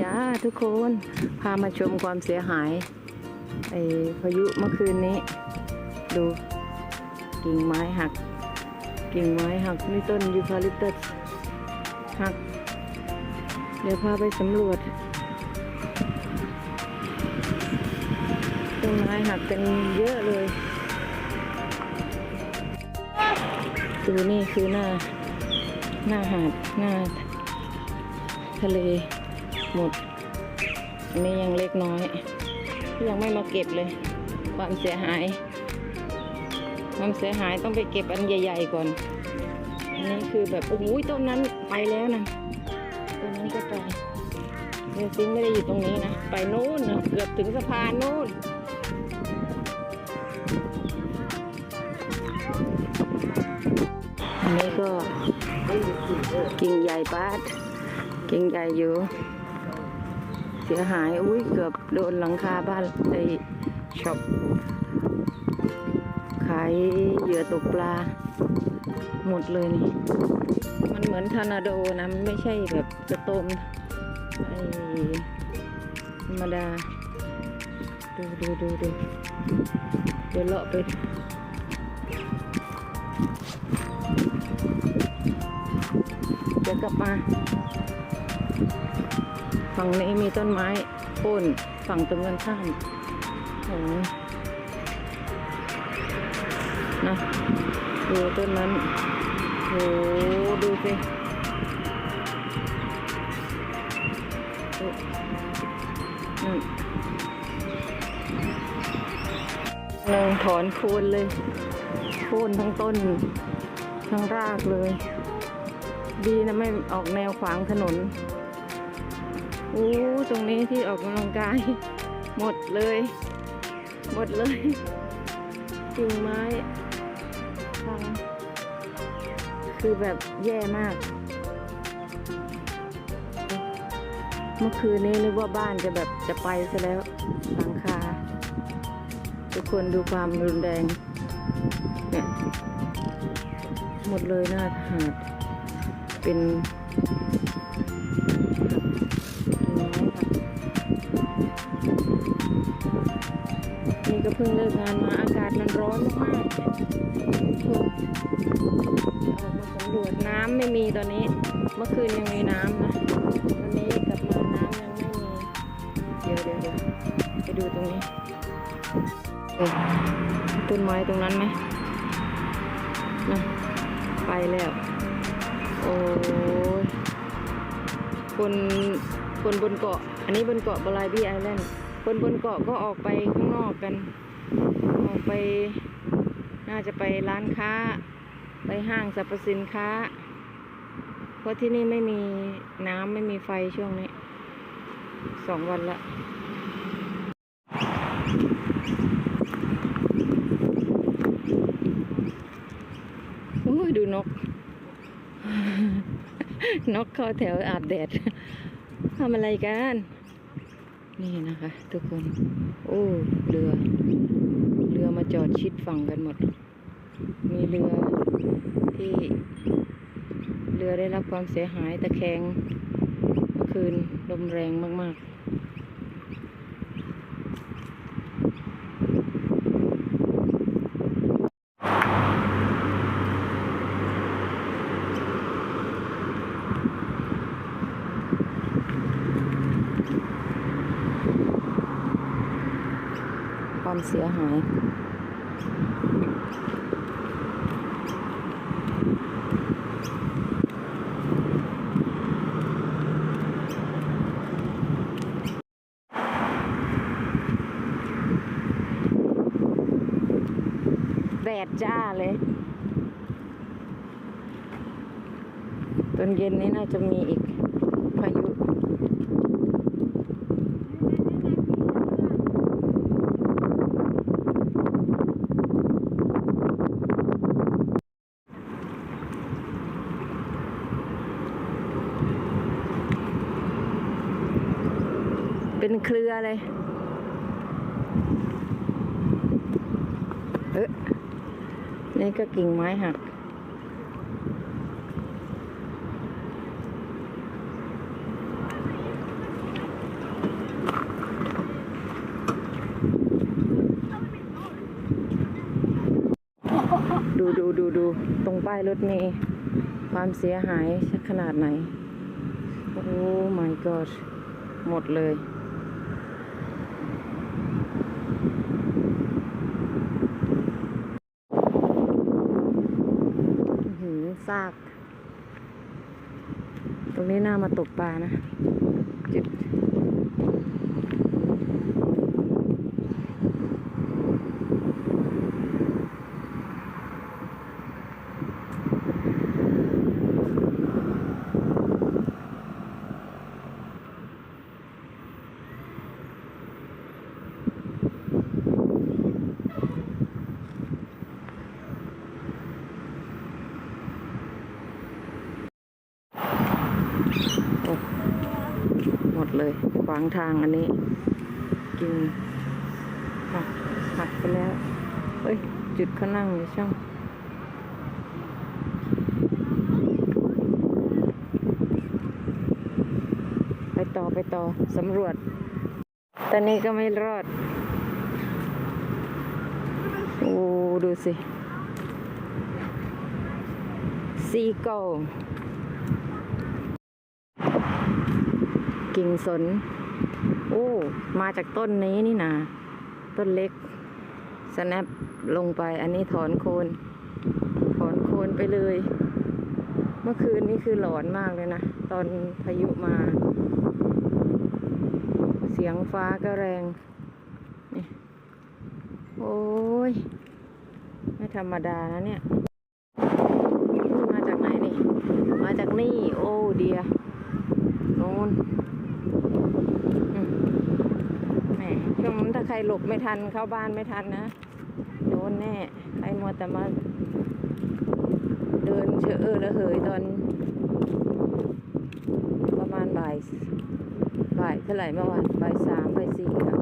จ้าทุกคนพามาชมความเสียหายไอ้พายุเมื่อคืนนี้ ดูกิ่งไม้หัก กิ่งไม้หักนี่ต้นยูคาลิปตัสหัก เดี๋ยวพาไปสำรวจต้นไม้หักกันเยอะเลย ดูนี่คือหน้า หน้าหาดหน้า ทะเลหมด อันนี้ยังเล็กน้อย ยังไม่มาเก็บเลย ความเสียหาย ความเสียหายต้องไปเก็บอันใหญ่ ๆ ก่อน อันนี้คือแบบโอ้โหต้นนั้นไปแล้วนะต้นนั้นก็ไปเรือซิงไม่ได้อยู่ตรงนี้นะ ไปโน่นนะเกือบถึงสะพานโน่นอันนี้ก็กิ่งใหญ่ปาด ก่งใหญ่อยู่ เสียหาย อุ้ยเกือบโดนหลังคาบ้านไอช็อปขายเหยื่อตกปลา หมดเลยนี่ มันเหมือนทอร์นาโดนะ มันไม่ใช่แบบกระโตมไอธรรมดา ดูดูดูดูเดี๋ยวเลาะไปเดี๋ยวกลับมา ฝั่งนี้มีต้นไม้โค่นฝั่งตรงกันข้ามโอ้นะดูต้นนั้นโอ้ดูสินั่นหนึ่งถอนโคนเลยโค่นทั้งต้น ทั้งรากเลย ดีนะไม่ออกแนวขวางถนน โอ้ตรงนี้ที่ออกกำลังกาย หมดเลย หมดเลยกิ่งไม้พังคือแบบแย่มาก เมื่อคืนนี้นึกว่าบ้านจะแบบจะไปซะแล้วหลังคา ทุกคนดูความรุนแรงเนี่ยหมดเลยหน้าหาดเป็น ก็เพิ่งเลิกงานมาอากาศมันร้อนมากๆออกมาสำรวจน้ำไม่มีตอนนี้ เมื่อคืนยังมีน้ำนะวันนี้กลับมาน้ำยังไม่มีเดี๋ยวเดี๋ยวเดี๋ยวไปดูตรงนี้เออต้นไม้ตรงนั้นไหมนะไปแล้ว โอ้ยคนคนบนเกาะ อันนี้บนเกาะบลายบี้ไอแลนด์ คนบนเกาะก็ออกไปข้างนอกกัน ออกไป น่าจะไปร้านค้า ไปห้างสรรพสินค้า เพราะที่นี่ไม่มีน้ำไม่มีไฟช่วงนี้สองวันละโอ้ยดูนก นกเข้าแถวอาบแดดทำอะไรกัน นี่นะคะ ทุกคน โอ้เรือ เรือมาจอดชิดฝั่งกันหมด มีเรือที่เรือได้รับความเสียหายตะแคงเมื่อคืนลมแรงมาก ๆ เสียหาย แดดจ้าเลย ตอนเย็นนี้น่าจะมีอีก เป็นเครือเลย เอ๊ะนี่ก็กิ่งไม้หักดูดูดูดูตรงป้ายรถเมย์ความเสียหายขนาดไหน โอ้ my god หมดเลย ซาก ตรงนี้น่ามาตกปลานะจุด หมดเลยขวางทางอันนี้ กินหักหักไปแล้วเฮ้ย จุดเขานั่งอยู่ช่างไปต่อไปต่อสำรวจ ตอนนี้ก็ไม่รอด โอ้ ดูสิซีโกล กิ่งสน โอ้ มาจากต้นนี้นี่นาต้นเล็กสแนปลงไป อันนี้ถอนโคน ถอนโคนไปเลย เมื่อคืนนี้คือหลอนมากเลยนะ ตอนพายุมา เสียงฟ้าก็แรง นี่ โอ้ย ไม่ธรรมดานะเนี่ย มาจากไหนนี่ มาจากนี่ โอ้เดีย โน่นอืมแห มช่วงนั้นถ้าใครหลบไม่ทันเข้าบ้านไม่ทันนะโดนแน่ใครมัวแต่มาเดินเชอะเออระเหยตอน ประมาณบ่ายบ่ายเท่าไหร่เมื่อวานบ่ายสามบ่ายสี่ค่ะ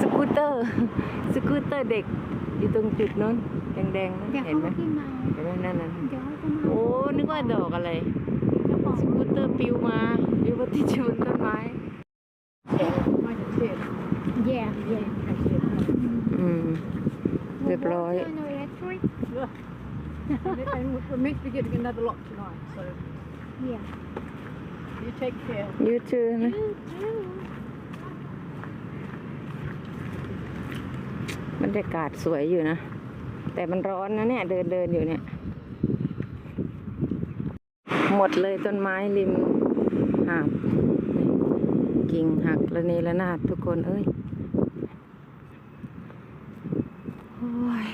สกูตเตอร์ สกูตเตอร์เด็กอยู่ตรงจุดนู้นแดงๆนั่นเดี๋ยวเห็นเขาไหมขึ้นมาเห็นไหมนั่นนั่นเดี๋ยวเขาจะมาโอ้นึกว่าดอกอะไรเจ้าของสกูตเตอร์ปิวมา ปิวมาติดอยู่บนต้นไม้แย่แย่อืม เรียบร้อยโนเอทริก and we're meant to be getting another lot tonight, so แย่ you take care. ยูทูนะ บรรยากาศสวยอยู่นะ แต่มันร้อนนะเนี่ย เดินเดินอยู่เนี่ย หมดเลยต้นไม้ริมหาดนี่ กิ่งหักระเนระนาดทุกคนเอ้ยโอ้ย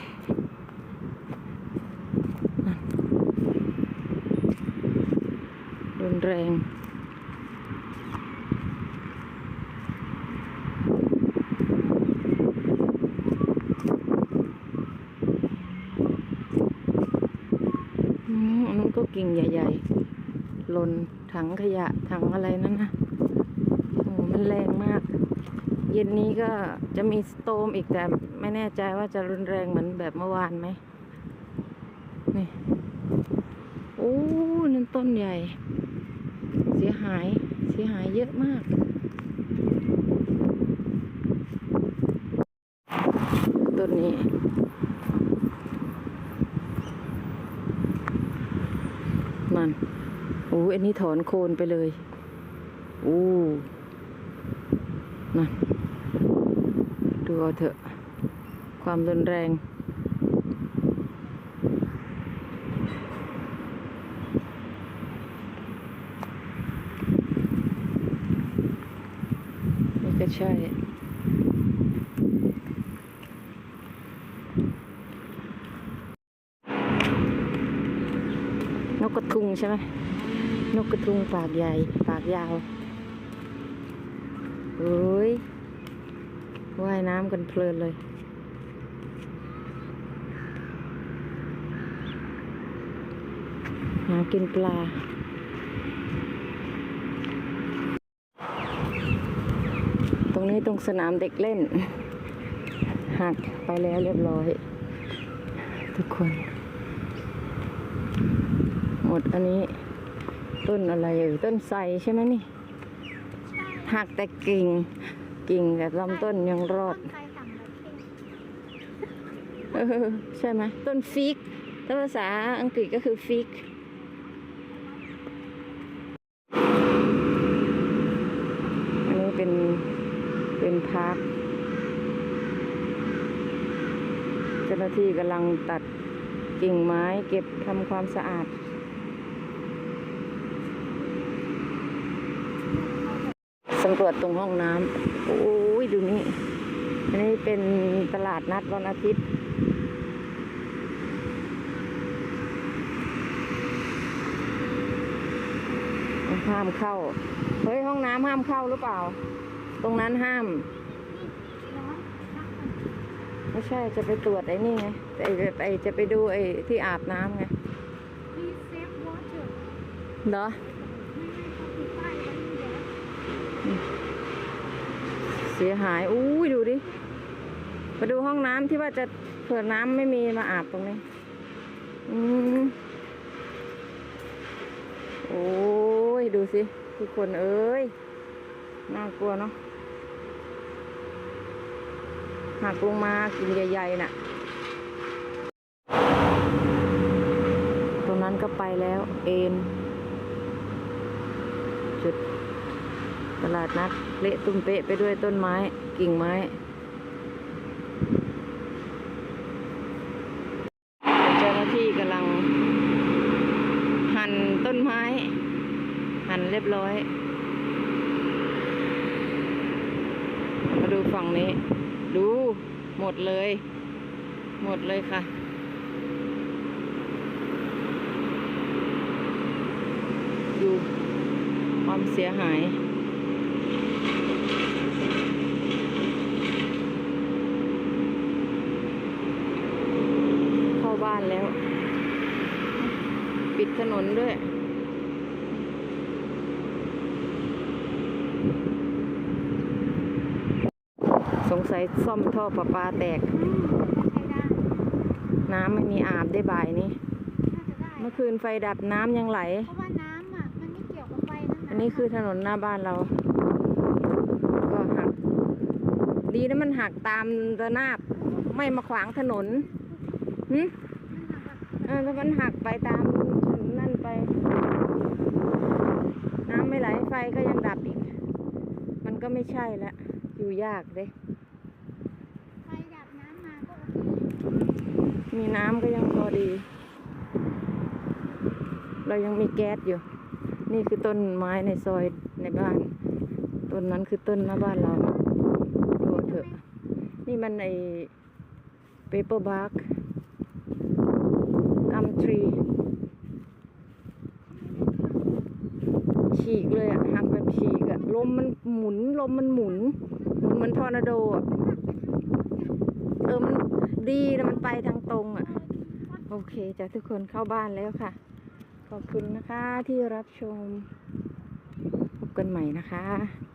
รุนแรงอืมอันนั้นก็กิ่งใหญ่ ๆ หล่นถังขยะถังอะไรนั่นนะ มันแรงมาก เย็นนี้ก็จะมีสโตมอีกแต่ไม่แน่ใจว่าจะรุนแรงเหมือนแบบเมื่อวานไหมนี่โอ้นั่นต้นใหญ่ เสียหายเสียหายเยอะมากต้นนี้มันโอ้อันนี้ถอนโคนไปเลยโอ้ นั่นดูเอาเถอะ ความรุนแรง นี่ก็ใช่นกกระทุงใช่ไหมนกกระทุงปากใหญ่ ปากยาว เฮ้ยว่ายน้ำกันเพลินเลย หากินปลาตรงนี้ตรงสนามเด็กเล่น หักไปแล้วเรียบร้อย ทุกคน หมดอันนี้ ต้นอะไรเอ่ต้นไทรใช่ไหมนี่ หักแต่กิ่ง กิ่งแต่ลำต้นยังรอดใครสั่งแบบเเออใช่ไหมต้นฟิกถ้าภาษาอังกฤษก็คือฟิกอันนี้เป็นเป็นพาร์คเจ้าหน้าที่กำลังตัดกิ่งไม้เก็บทำความสะอาด สำรวจตรงห้องน้ำโอ้ยดูนี่ อันนี้เป็นตลาดนัดวันอาทิตย์ห้ามเข้า เฮ้ยห้องน้ำห้ามเข้าหรือเปล่า ตรงนั้นห้าม ไม่ใช่จะไปตรวจไอ้นี่ไงไอ้ไอ้จะไปดูไอ้ที่อาบน้ำไง Please save water เหรอ ไม่ให้เขาติดป้ายไว้นี่ เสียหายอุ้ยดูดิมาดูห้องน้ำที่ว่าจะเผื่อน้ำไม่มีมาอาบตรงนี้อืมโอ้ยดูสิทุกคนเอ้ยน่ากลัวเนาะหักลงมากินใหญ่ๆน่ะ ตรงนั้นก็ไปแล้วเอ็นจุด ลาดนัดเละตุ้มเปะไปด้วยต้นไม้ กิ่งไม้ เจ้าหน้าที่กำลัง หั่นต้นไม้ หั่นเรียบร้อย มาดูฝั่งนี้ ดูหมดเลย หมดเลยค่ะดูความเสียหาย เข้าบ้านแล้ว ปิดถ นนด้วย สงสัยซ่อมท่อประปาแตกอืมใช้ได้น้ำไม่มีอาบได้บ่ายนี้น่าจะได้เมื่อคืนไฟดับน้ำยังไหล เพราะว่าน้ำอะมันไม่เกี่ยวกับไฟนั่นอันนี้คือถนนหน้าบ้านเรา ก็หัก ดีนะมันหักตามระนาบ ไม่มาขวางถนนหึเออถ้ามันหักไปตามนั่นไป น้ำไม่ไหลไฟ ก็ยังดับอีก มันก็ไม่ใช่ละ อยู่ยากเด้ไฟดับน้ำมาก็โอเค มีน้ำก็ยังพอดี เรายังมีแก๊สอยู่ นี่คือต้นไม้ในซอยในบ้าน ต้นนั้นคือต้นหน้าบ้านเราดูเถอะ นี่มันไอเปเปอร์บาร์กกัมทรี ฉีกเลยอะหักแบบฉีกอะลมมันหมุนลมมันหมุนหมุนเหมือนทอร์นาโดอะเออมันดีนะมันไปทางตรงอะโอเคจ้ะทุกคนเข้าบ้านแล้วค่ะ ขอบคุณนะคะที่รับชม พบกันใหม่นะคะ